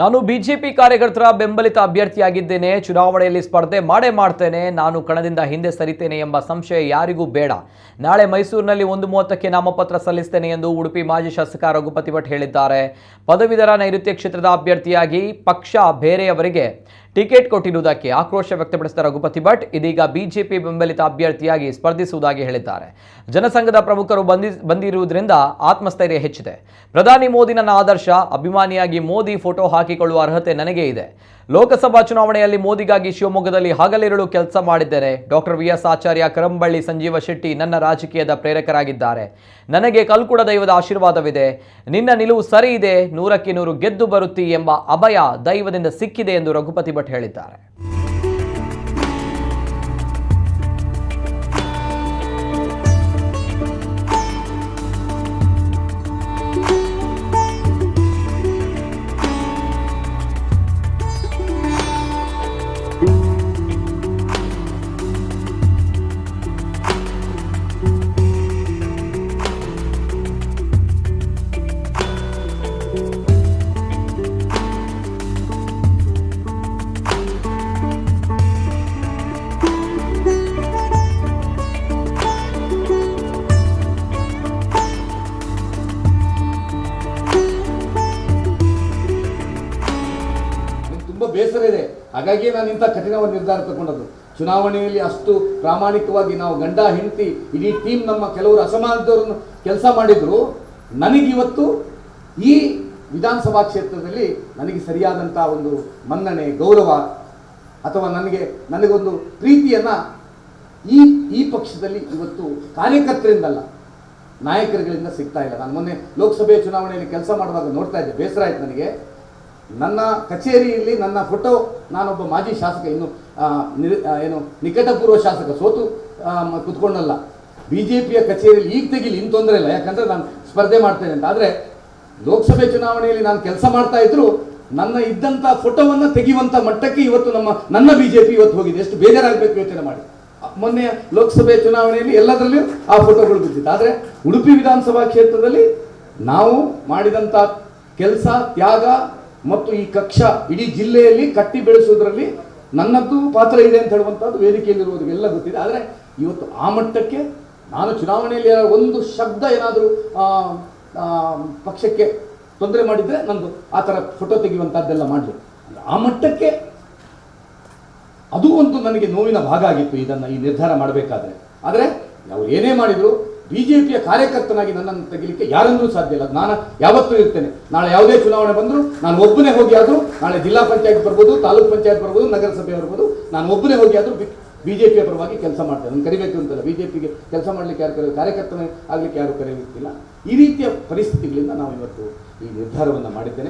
ನಾನು ಬಿಜೆಪಿ ಕಾರ್ಯಕರ್ತರ ಬೆಂಬಲಿತ ಅಭ್ಯರ್ಥಿಯಾಗಿದ್ದೇನೆ, ಚುನಾವಣೆಯಲ್ಲಿ ಸ್ಪರ್ಧೆ ಮಾಡೇ ಮಾಡ್ತೇನೆ, ನಾನು ಕಣದಿಂದ ಹಿಂದೆ ಸರಿತೇನೆ ಎಂಬ ಸಂಶಯ ಯಾರಿಗೂ ಬೇಡ. ನಾಳೆ ಮೈಸೂರಿನಲ್ಲಿ ಒಂದು ಮೂವತ್ತಕ್ಕೆ ನಾಮಪತ್ರ ಸಲ್ಲಿಸ್ತೇನೆ ಎಂದು ಉಡುಪಿ ಮಾಜಿ ಶಾಸಕ ರಘುಪತಿ ಭಟ್ ಹೇಳಿದ್ದಾರೆ. ಪದವೀಧರ ನೈಋತ್ಯ ಕ್ಷೇತ್ರದ ಅಭ್ಯರ್ಥಿಯಾಗಿ ಪಕ್ಷ ಬೇರೆಯವರಿಗೆ ಟಿಕೆಟ್ ಕೊಟ್ಟಿರುವುದಕ್ಕೆ ಆಕ್ರೋಶ ವ್ಯಕ್ತಪಡಿಸಿದ ರಘುಪತಿ ಭಟ್, ಇದೀಗ ಬಿಜೆಪಿ ಬೆಂಬಲಿತ ಅಭ್ಯರ್ಥಿಯಾಗಿ ಸ್ಪರ್ಧಿಸುವುದಾಗಿ ಹೇಳಿದ್ದಾರೆ. ಜನಸಂಘದ ಪ್ರಮುಖರು ಬಂದಿ, ಬಂದಿರುವುದರಿಂದ ಆತ್ಮಸ್ಥೈರ್ಯ ಹೆಚ್ಚಿದೆ. ಪ್ರಧಾನಿ ಮೋದಿ ನನ್ನ ಆದರ್ಶ, ಅಭಿಮಾನಿಯಾಗಿ ಮೋದಿ ಫೋಟೋ ಹಾಕಿಕೊಳ್ಳುವ ಅರ್ಹತೆ ನನಗೆ ಇದೆ. ಲೋಕಸಭಾ ಚುನಾವಣೆಯಲ್ಲಿ ಮೋದಿಗಾಗಿ ಶಿವಮೊಗ್ಗದಲ್ಲಿ ಹಗಲಿರುಳು ಕೆಲಸ ಮಾಡಿದ್ದೇನೆ. Doctor V S Acharya Karamballi, Sanjeeva Shetty ನನ್ನ ರಾಜಕೀಯದ ಪ್ರೇರಕರಾಗಿದ್ದಾರೆ. ನನಗೆ ಕಲ್ಕುಡ ದೈವದ ಆಶೀರ್ವಾದವಿದೆ. ನಿನ್ನ ನಿಲುವು ಸರಿ ಇದೆ. ನೂರಕ್ಕೆ ನೂರು ಗೆದ್ದು ಬರುತ್ತಿ ಎಂಬ ಅಭಯ ದೈವದಿಂದ ಸಿಕ್ಕಿದೆ ಎಂದು ರಘುಪತಿ ಭಟ್ ಹೇಳಿದ್ದಾರೆ. ತುಂಬಾ ಬೇಸರ ಇದೆ. ಹಾಗಾಗಿ ನಾನು ಇಂಥ ಕಠಿಣವಾದ ನಿರ್ಧಾರ ತಗೊಂಡದ್ದು. ಚುನಾವಣೆಯಲ್ಲಿ ಅಷ್ಟು ಪ್ರಾಮಾಣಿಕವಾಗಿ ನಾವು ಗಂಡ, ಹೆಂಡತಿ, ಇಡೀ ಟೀಮ್ ನಮ್ಮ ಕೆಲವರು ಅಸಮಾನದವರನ್ನು ಕೆಲಸ ಮಾಡಿದ್ರು. ನನಗಿವತ್ತು ಈ ವಿಧಾನಸಭಾ ಕ್ಷೇತ್ರದಲ್ಲಿ ನನಗೆ ಸರಿಯಾದಂಥ ಒಂದು ಮನ್ನಣೆ, ಗೌರವ ಅಥವಾ ನನಗೆ, ನನಗೊಂದು ಪ್ರೀತಿಯನ್ನು ಈ ಈ ಪಕ್ಷದಲ್ಲಿ ಇವತ್ತು ಕಾರ್ಯಕರ್ತರಿಂದಲ್ಲ, ನಾಯಕರುಗಳಿಂದ ಸಿಗ್ತಾ ಇಲ್ಲ. ನಾನು ಮೊನ್ನೆ ಲೋಕಸಭೆ ಚುನಾವಣೆಯಲ್ಲಿ ಕೆಲಸ ಮಾಡುವಾಗ ನೋಡ್ತಾ ಇದ್ದೆ. ಬೇಸರ ಆಯ್ತು ನನಗೆ. ನನ್ನ ಕಚೇರಿಯಲ್ಲಿ ನನ್ನ ಫೋಟೋ ನಾನೊಬ್ಬ ಮಾಜಿ ಶಾಸಕ, ಇನ್ನು ಏನು, ನಿಕಟಪೂರ್ವ ಶಾಸಕ ಸೋತು ಕುತ್ಕೊಂಡಲ್ಲ ಬಿ ಜೆ ಪಿಯ ಕಚೇರಿಯಲ್ಲಿ ಈಗ ತೆಗಿಲಿ ಇನ್ನು ತೊಂದರೆ ಇಲ್ಲ. ಯಾಕಂದ್ರೆ ನಾನು ಸ್ಪರ್ಧೆ ಮಾಡ್ತೇನೆ ಅಂತ. ಆದರೆ ಲೋಕಸಭೆ ಚುನಾವಣೆಯಲ್ಲಿ ನಾನು ಕೆಲಸ ಮಾಡ್ತಾ ಇದ್ರು ನನ್ನ ಇದ್ದಂಥ ಫೋಟೋವನ್ನು ತೆಗೆಯುವಂಥ ಮಟ್ಟಕ್ಕೆ ಇವತ್ತು ನಮ್ಮ, ನನ್ನ ಬಿ ಜೆ ಪಿ ಇವತ್ತು ಹೋಗಿದೆ. ಎಷ್ಟು ಬೇಜಾರಾಗಬೇಕು ಯೋಚನೆ ಮಾಡಿ. ಮೊನ್ನೆ ಲೋಕಸಭೆ ಚುನಾವಣೆಯಲ್ಲಿ ಎಲ್ಲದರಲ್ಲಿ ಆ ಫೋಟೋಗಳು ಬಿದ್ದಿತ್ತು. ಆದರೆ ಉಡುಪಿ ವಿಧಾನಸಭಾ ಕ್ಷೇತ್ರದಲ್ಲಿ ನಾವು ಮಾಡಿದಂಥ ಕೆಲಸ, ತ್ಯಾಗ ಮತ್ತು ಈ ಕಕ್ಷ ಇಡೀ ಜಿಲ್ಲೆಯಲ್ಲಿ ಕಟ್ಟಿ ಬೆಳೆಸೋದ್ರಲ್ಲಿ ನನ್ನದ್ದು ಪಾತ್ರ ಇದೆ ಅಂತ ಹೇಳುವಂಥದ್ದು ವೇದಿಕೆಯಲ್ಲಿರುವುದಕ್ಕೆಲ್ಲ ಗೊತ್ತಿದೆ. ಆದರೆ ಇವತ್ತು ಆ ಮಟ್ಟಕ್ಕೆ ನಾನು ಚುನಾವಣೆಯಲ್ಲಿ ಒಂದು ಶಬ್ದ ಏನಾದರೂ ಪಕ್ಷಕ್ಕೆ ತೊಂದರೆ ಮಾಡಿದರೆ ನಂದು ಆ ಥರ ಫೋಟೋ ತೆಗೆಯುವಂಥದ್ದೆಲ್ಲ ಮಾಡಲಿ ಆ ಮಟ್ಟಕ್ಕೆ ಅದು ಒಂದು ನನಗೆ ನೋವಿನ ಭಾಗ ಆಗಿತ್ತು ಇದನ್ನು ಈ ನಿರ್ಧಾರ ಮಾಡಬೇಕಾದ್ರೆ. ಆದರೆ ನಾವು ಏನೇ ಮಾಡಿದ್ರು ಬಿಜೆಪಿಯ ಕಾರ್ಯಕರ್ತನಾಗಿ ನನ್ನನ್ನು ತೆಗಿಲಿಕ್ಕೆ ಯಾರನ್ನೂ ಸಾಧ್ಯ ಇಲ್ಲ. ನಾನು ಯಾವತ್ತೂ ಇರ್ತೇನೆ. ನಾಳೆ ಯಾವುದೇ ಚುನಾವಣೆ ಬಂದರೂ ನಾನು ಒಬ್ಬನೇ ಹೋಗಿ ಆದರೂ, ನಾಳೆ ಜಿಲ್ಲಾ ಪಂಚಾಯತ್ ಬರ್ಬೋದು, ತಾಲೂಕ್ ಪಂಚಾಯತ್ ಬರ್ಬೋದು, ನಗರಸಭೆ ಬರ್ಬೋದು, ನಾನು ಒಬ್ಬನೇ ಹೋಗಿ ಆದರೂ ಬಿಜೆಪಿಯ ಪರವಾಗಿ ಕೆಲಸ ಮಾಡ್ತೇನೆ. ನಾನು ಕರಿಬೇಕು ಅಂತಲ್ಲ, ಬಿಜೆಪಿಗೆ ಕೆಲಸ ಮಾಡಲಿಕ್ಕೆ ಯಾರು ಕರೆಯೋದು ಕಾರ್ಯಕರ್ತನೇ ಆಗಲಿಕ್ಕೆ ಯಾರು ಕರೆಯುತ್ತಿಲ್ಲ. ಈ ರೀತಿಯ ಪರಿಸ್ಥಿತಿಗಳಿಂದ ನಾವು ಇವತ್ತು ಈ ನಿರ್ಧಾರವನ್ನು ಮಾಡಿದ್ದೇನೆ.